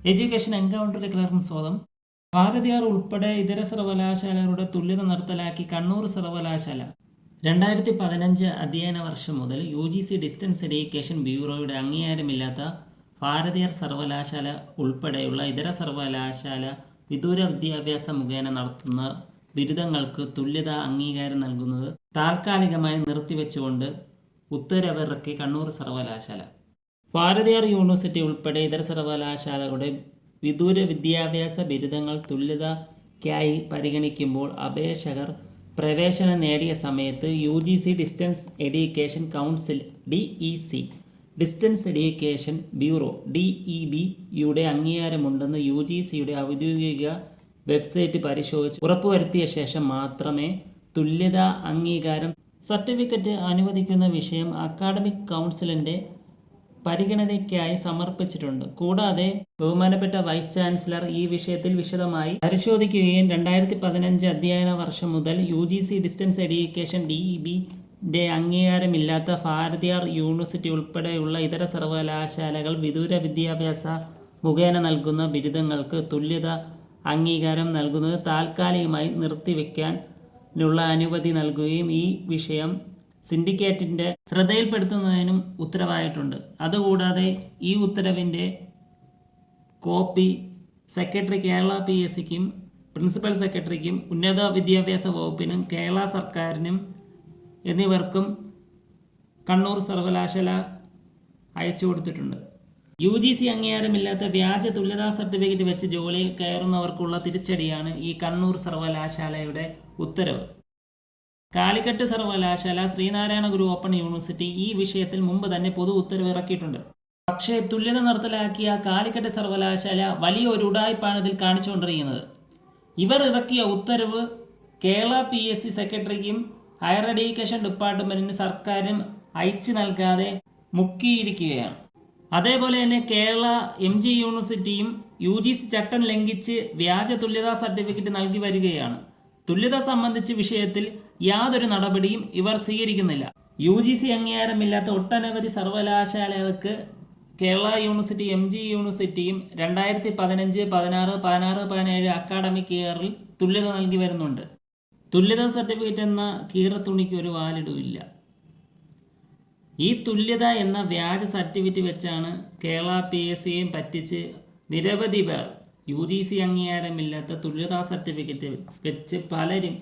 Education എൻകൗണ്ടറിലേക്ക് എല്ലാവർക്കും സ്വാഗതം ഭാരതിയാർ ഉൾപ്പെടെ ഇതര സർവകലാശാലകളുടെ തുല്യത നിർത്തലാക്കി കണ്ണൂർ സർവകലാശാല. രണ്ടായിരത്തി പതിനഞ്ച് അധ്യയന വർഷം മുതൽ U G C distance education ബ്യൂറോയുടെ അംഗീകാരമില്ലാത്ത ഭാരതിയാർ സർവകലാശാല ഉൾപ്പെടെയുള്ള ഇതര സർവകലാശാല വിദൂര വിദ്യാഭ്യാസ മുഖേന നടത്തുന്ന ബിരുദങ്ങൾക്ക് തുല്യത അംഗീകാരം നൽകുന്നത് താൽക്കാലികമായി നിർത്തിവെച്ചുകൊണ്ട് ഉത്തരവിറക്കി കണ്ണൂർ സർവകലാശാല. ഭാരതീയർ യൂണിവേഴ്സിറ്റി ഉൾപ്പെടെ ഇതര സർവകലാശാലകളുടെ വിദൂര വിദ്യാഭ്യാസ ബിരുദങ്ങൾ തുല്യതയ്ക്കായി പരിഗണിക്കുമ്പോൾ അപേക്ഷകർ പ്രവേശനം നേടിയ സമയത്ത് U G C distance education council D E C distance education bureau D E B യുടെ അംഗീകാരമുണ്ടെന്ന് യു ജി സിയുടെ ഔദ്യോഗിക വെബ്സൈറ്റ് പരിശോധിച്ച് ഉറപ്പുവരുത്തിയ ശേഷം മാത്രമേ തുല്യതാ അംഗീകാരം സർട്ടിഫിക്കറ്റ് അനുവദിക്കുന്ന വിഷയം അക്കാഡമിക് കൗൺസിലിന്റെ പരിഗണനയ്ക്കായി സമർപ്പിച്ചിട്ടുണ്ട്. കൂടാതെ ബഹുമാനപ്പെട്ട വൈസ് ചാൻസലർ ഈ വിഷയത്തിൽ വിശദമായി പരിശോധിക്കുകയും രണ്ടായിരത്തി പതിനഞ്ച് അധ്യയന വർഷം മുതൽ U G C distance education D E B ബിന്റെ അംഗീകാരമില്ലാത്ത ഭാരതിയാർ യൂണിവേഴ്സിറ്റി ഉൾപ്പെടെയുള്ള ഇതര സർവകലാശാലകൾ വിദൂര വിദ്യാഭ്യാസ മുഖേന നൽകുന്ന ബിരുദങ്ങൾക്ക് തുല്യത അംഗീകാരം നൽകുന്നത് താൽക്കാലികമായി നിർത്തിവെക്കാനുള്ള അനുമതി നൽകുകയും ഈ വിഷയം സിൻഡിക്കേറ്റിന്റെ ശ്രദ്ധയിൽപ്പെടുത്തുന്നതിനും ഉത്തരവായിട്ടുണ്ട്. അതുകൂടാതെ ഈ ഉത്തരവിന്റെ copy secretary Kerala P S സിക്കും principal സെക്രട്ടറിക്കും ഉന്നത വിദ്യാഭ്യാസ വകുപ്പിനും കേരള സർക്കാരിനും എന്നിവർക്കും കണ്ണൂർ സർവകലാശാല അയച്ചു കൊടുത്തിട്ടുണ്ട്. യു ജി സി അംഗീകാരമില്ലാത്ത വ്യാജ തുല്യതാ സർട്ടിഫിക്കറ്റ് വെച്ച് ജോലിയിൽ കയറുന്നവർക്കുള്ള തിരിച്ചടിയാണ് ഈ കണ്ണൂർ സർവകലാശാലയുടെ ഉത്തരവ്. കാലിക്കട്ട് സർവകലാശാല ശ്രീനാരായണ ഗുരു ഓപ്പൺ യൂണിവേഴ്സിറ്റി ഈ വിഷയത്തിൽ മുമ്പ് തന്നെ പൊതു ഉത്തരവ് ഇറക്കിയിട്ടുണ്ട്. പക്ഷേ തുല്യത നിർത്തലാക്കിയ കാലിക്കട്ട് സർവകലാശാല വലിയ ഒരു ഉടായ്പാണ് ഇതിൽ കാണിച്ചുകൊണ്ടിരിക്കുന്നത്. ഇവർ ഇറക്കിയ ഉത്തരവ് കേരള പി എസ് സി സെക്രട്ടറിക്കും ഹയർ എഡ്യൂക്കേഷൻ ഡിപ്പാർട്ട്മെന്റിന് സർക്കാരും അയച്ചു നൽകാതെ മുക്കിയിരിക്കുകയാണ്. അതേപോലെ തന്നെ കേരള എം ജി യൂണിവേഴ്സിറ്റിയും യു ജി സി ചട്ടം ലംഘിച്ച് വ്യാജ തുല്യതാ സർട്ടിഫിക്കറ്റ് നൽകി വരികയാണ്. തുല്യത സംബന്ധിച്ച വിഷയത്തിൽ യാതൊരു നടപടിയും ഇവർ സ്വീകരിക്കുന്നില്ല. യു ജി സി അംഗീകാരമില്ലാത്ത ഒട്ടനവധി സർവകലാശാലകൾക്ക് കേരള യൂണിവേഴ്സിറ്റി എം ജി യൂണിവേഴ്സിറ്റിയും രണ്ടായിരത്തി പതിനഞ്ച് പതിനാറ് പതിനാറ് പതിനേഴ് അക്കാഡമിക് ഇയറിൽ തുല്യത നൽകി വരുന്നുണ്ട്. തുല്യത സർട്ടിഫിക്കറ്റ് എന്ന കീറത്തുണിക്ക് ഒരു വാലിടുമില്ല ഈ തുല്യത എന്ന വ്യാജ സർട്ടിഫിക്കറ്റ് വെച്ചാണ് കേരള പി എസ് സിയെയും പറ്റിച്ച് നിരവധി പേർ യു ജി സി അംഗീകാരമില്ലാത്ത തുല്യതാ സർട്ടിഫിക്കറ്റ് വെച്ച് പലരും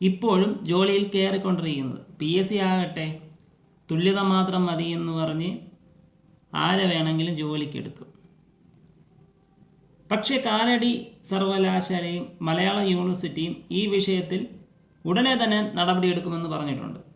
ഇപ്പോഴും ജോലിയിൽ കയറിക്കൊണ്ടിരിക്കുന്നത്. പി എസ് സി ആകട്ടെ തുല്യത മാത്രം മതി എന്ന് പറഞ്ഞ് ആരെ വേണമെങ്കിലും ജോലിക്കെടുക്കും പക്ഷേ കാലടി സർവകലാശാലയും മലയാള യൂണിവേഴ്സിറ്റിയും ഈ വിഷയത്തിൽ ഉടനെ തന്നെ നടപടിയെടുക്കുമെന്ന് പറഞ്ഞിട്ടുണ്ട്.